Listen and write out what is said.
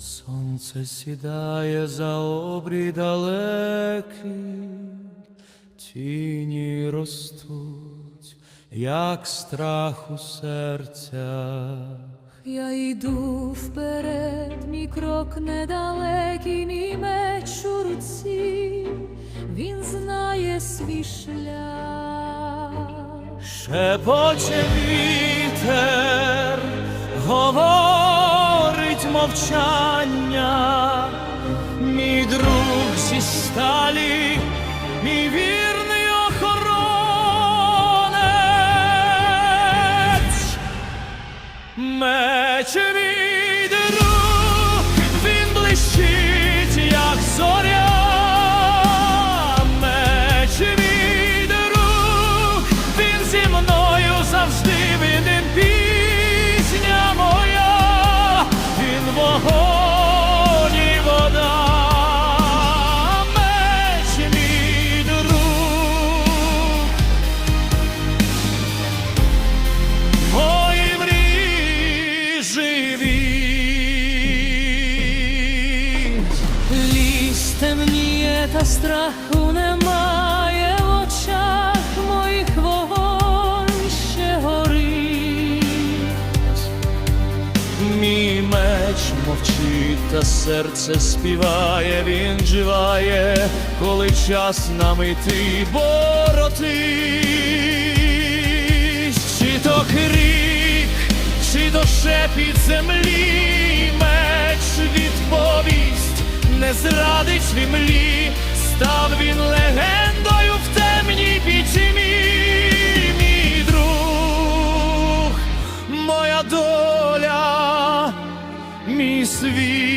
Сонце сідає за обрій далекий, тіні ростуть, як страх у серцях. Я йду вперед, мій крок недалекий, мій меч у руці, він знає свій шлях. Шепоче вітер, говорить мовчання, мій друг зі сталі, мій вірний охоронець. Меч та страху немає в очах моїх вогонь ще горить. Мій меч мовчить, та серце співає, він живає, коли час нам іти боротись. Чи то крик, чи то шепіт землі, зрадить свімлі, став він легендою в темній пітьмі. Мій друг, моя доля, мій світ.